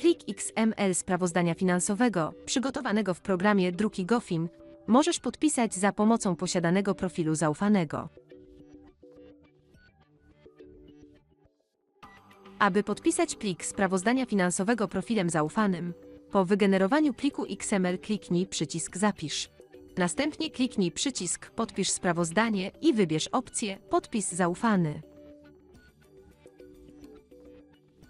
plik XML sprawozdania finansowego przygotowanego w programie Druki Gofin możesz podpisać za pomocą posiadanego profilu zaufanego. Aby podpisać plik sprawozdania finansowego profilem zaufanym, po wygenerowaniu pliku XML kliknij przycisk Zapisz. Następnie kliknij przycisk Podpisz sprawozdanie i wybierz opcję Podpis zaufany.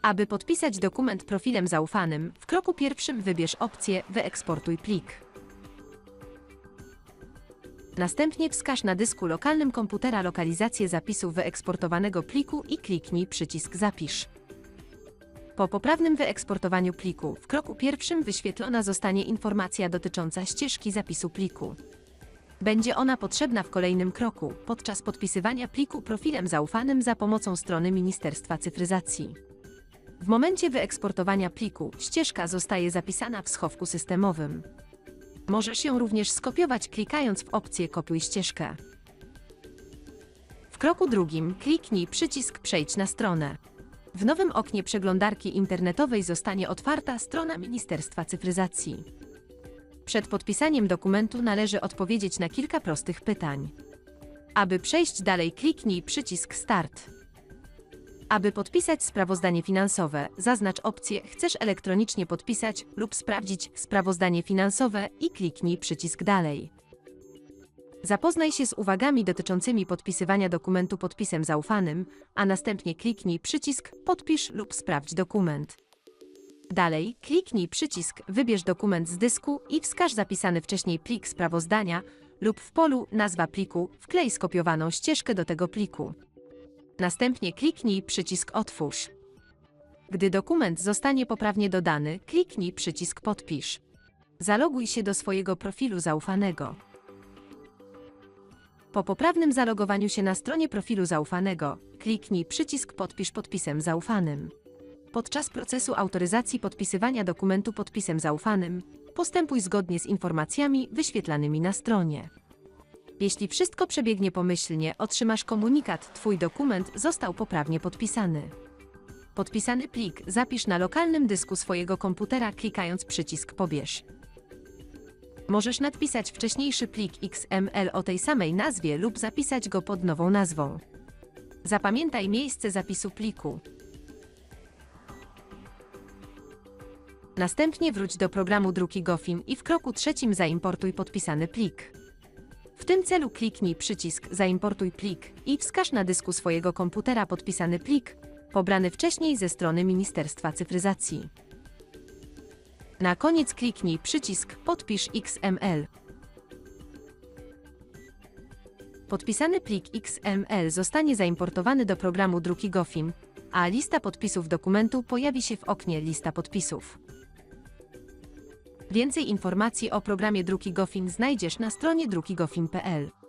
Aby podpisać dokument profilem zaufanym, w kroku pierwszym wybierz opcję Wyeksportuj plik. Następnie wskaż na dysku lokalnym komputera lokalizację zapisu wyeksportowanego pliku i kliknij przycisk Zapisz. Po poprawnym wyeksportowaniu pliku, w kroku pierwszym wyświetlona zostanie informacja dotycząca ścieżki zapisu pliku. Będzie ona potrzebna w kolejnym kroku, podczas podpisywania pliku profilem zaufanym za pomocą strony Ministerstwa Cyfryzacji. W momencie wyeksportowania pliku ścieżka zostaje zapisana w schowku systemowym. Możesz ją również skopiować klikając w opcję Kopiuj ścieżkę. W kroku drugim kliknij przycisk Przejdź na stronę. W nowym oknie przeglądarki internetowej zostanie otwarta strona Ministerstwa Cyfryzacji. Przed podpisaniem dokumentu należy odpowiedzieć na kilka prostych pytań. Aby przejść dalej, kliknij przycisk Start. Aby podpisać sprawozdanie finansowe, zaznacz opcję Chcesz elektronicznie podpisać lub sprawdzić sprawozdanie finansowe i kliknij przycisk Dalej. Zapoznaj się z uwagami dotyczącymi podpisywania dokumentu podpisem zaufanym, a następnie kliknij przycisk Podpisz lub sprawdź dokument. Dalej kliknij przycisk Wybierz dokument z dysku i wskaż zapisany wcześniej plik sprawozdania lub w polu Nazwa pliku wklej skopiowaną ścieżkę do tego pliku. Następnie kliknij przycisk Otwórz. Gdy dokument zostanie poprawnie dodany, kliknij przycisk Podpisz. Zaloguj się do swojego profilu zaufanego. Po poprawnym zalogowaniu się na stronie profilu zaufanego, kliknij przycisk Podpisz podpisem zaufanym. Podczas procesu autoryzacji podpisywania dokumentu podpisem zaufanym, postępuj zgodnie z informacjami wyświetlanymi na stronie. Jeśli wszystko przebiegnie pomyślnie, otrzymasz komunikat Twój dokument został poprawnie podpisany. Podpisany plik zapisz na lokalnym dysku swojego komputera klikając przycisk Pobierz. Możesz nadpisać wcześniejszy plik XML o tej samej nazwie lub zapisać go pod nową nazwą. Zapamiętaj miejsce zapisu pliku. Następnie wróć do programu Druki Gofin i w kroku trzecim zaimportuj podpisany plik. W tym celu kliknij przycisk Zaimportuj plik i wskaż na dysku swojego komputera podpisany plik, pobrany wcześniej ze strony Ministerstwa Cyfryzacji. Na koniec kliknij przycisk Podpisz XML. Podpisany plik XML zostanie zaimportowany do programu Druki Gofin, a lista podpisów dokumentu pojawi się w oknie Lista podpisów. Więcej informacji o programie Druki Gofin znajdziesz na stronie drukigofin.pl.